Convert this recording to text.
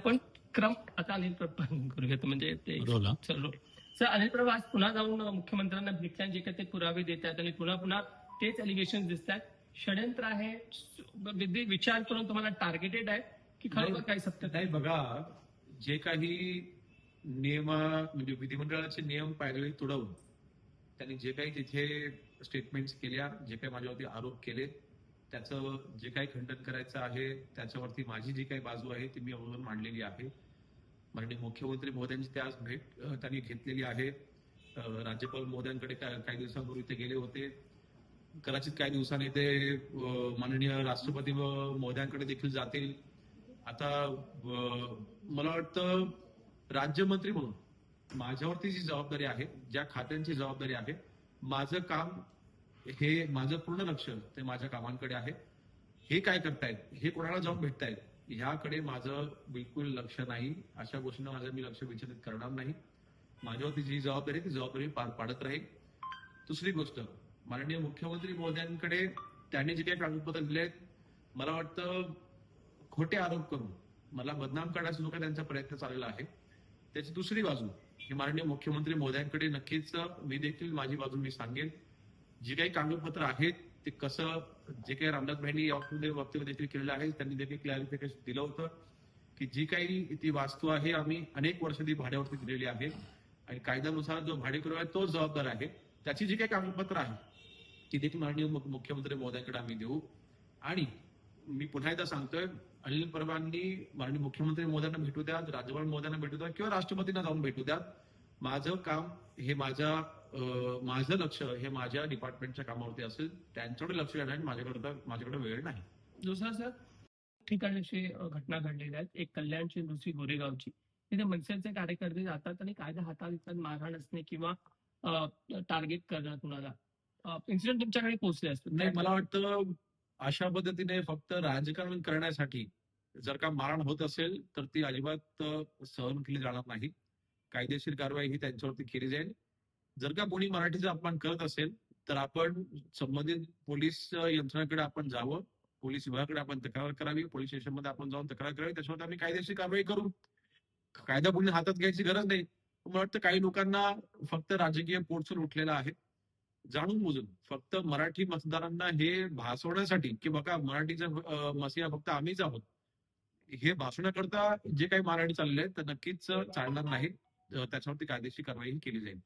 आपण क्रम आता अनिल करूयात म्हणजे ते रोल. चल, रोल. सर अनिल प्रभा आज पुन्हा जाऊन मुख्यमंत्र्यांना भेटल्या जे काही ते पुरावे देत आहेत आणि पुन्हा पुन्हा तेच एलिगेशन दिसत आहेत षडयंत्र आहे विधी- विचार करून तुम्हाला टार्गेटेड आहे की खरोखर काही सत्य नाही बघा जे काही नियम म्हणजे विधिमंडळाचे नियम पायदळी तुडवून त्यांनी जे काही तिथे स्टेटमेंट्स केल्या जे काही माझ्यावरती आरोप केले त्याचं जे काही खंडन करायचं आहे त्याच्यावरती माझी जी काही बाजू आहे ती मी अवलंबून मांडलेली आहे. माननीय मुख्यमंत्री मोद्यांची ते आज भेट त्यांनी घेतलेली आहे. राज्यपाल मोद्यांकडे काही दिवसांपूर्वी ते गेले होते. कदाचित काही दिवसांनी ते माननीय राष्ट्रपती व महोदयांकडे देखील जातील. आता मला वाटतं राज्यमंत्री म्हणून माझ्यावरती जी जबाबदारी आहे ज्या खात्यांची जबाबदारी आहे माझं काम हे माझं पूर्ण लक्ष ते माझ्या कामांकडे आहे. हे काय करतायत? हे कोणाला जाऊन भेटतायत? ह्याकडे माझं बिलकुल लक्ष नाही. अशा गोष्टींना माझं मी लक्ष विचलित करणार नाही. माझ्यावरती जी जबाबदारी ती जबाबदारी पार पाडत राहील दुसरी गोष्ट माननीय मुख्यमंत्री महोदयांकडे त्यांनी जे काही कागदपत्र दिले आहेत मला वाटतं खोटे आरोप करून मला बदनाम करण्याचा जो काही त्यांचा प्रयत्न चाललेला आहे त्याची दुसरी बाजू ही माननीय मुख्यमंत्री महोदयांकडे नक्कीच मी देखील माझी बाजू मी सांगेन. जी काही कागदपत्र आहेत ते कसं जे काही रामनाथ भाईंनी वक्तव्य देखील केलेलं आहे त्यांनी देखील क्लॅरिफिकेशन दिलं होतं की जी काही ती वास्तू आहे आम्ही अनेक वर्ष ती भाड्यावरती दिलेली आहे. आणि कायद्यानुसार जो भाडेकरू आहे तोच जबाबदार आहे. त्याची जी काही कागदपत्र आहे ती देखील माननीय मुख्यमंत्री महोदयांकडे आम्ही देऊ. आणि मी पुन्हा एकदा सांगतोय अनिल परबांनी माननीय मुख्यमंत्री महोदयांना भेटू द्या राज्यपाल महोदयांना भेटू द्या किंवा राष्ट्रपतींना जाऊन भेटू द्या. माझं काम हे माझ्या माझं लक्ष हे माझ्या डिपार्टमेंटच्या कामावरती असेल त्यांच्याकडे लक्ष देण्यासाठी माझ्याकडे माझ्याकडे वेळ नाही. दुसरं सर ठिकाणी अशी घटना घडलेल्या आहेत. एक कल्याणची दुसरी गोरेगावची. तिथे मनसेचे कार्यकर्ते जातात आणि कायदा हातात घेतात मारहाण असणे किंवा टार्गेट करणं कुणाला. इन्सिडेंट तुमच्याकडे पोहोचले असतात नाही मला वाटतं अशा पद्धतीने फक्त राजकारण करण्यासाठी जर का मारण होत असेल तर ती अजिबात सहन केली जाणार नाही. कायदेशीर कारवाई ही त्यांच्यावरती केली जाईल. जर का कोणी मराठीचा अपमान करत असेल तर आपण संबंधित पोलीस यंत्रणाकडे यंत्रणेकडे आपण जावं. पोलीस विभागाकडे आपण तक्रार करावी. पोलीस स्टेशनमध्ये आपण जाऊन तक्रार करावी. त्याच्यावर आम्ही कायदेशीर कारवाई करू. कायदा कोणी हातात घ्यायची गरज नाही. मला वाटतं काही लोकांना फक्त राजकीय पोटसून उठलेला आहे. जाणून बुजून. फक्त मराठी मतदारांना हे भासवण्यासाठी की बघा मराठीचा मसिया फक्त आम्हीच आहोत. हे भासवण्याकरता जे काही मारहाणी चालले आहेत तर नक्कीच चालणार नाही. त्याच्यावरती कायदेशीर कारवाई केली जाईल.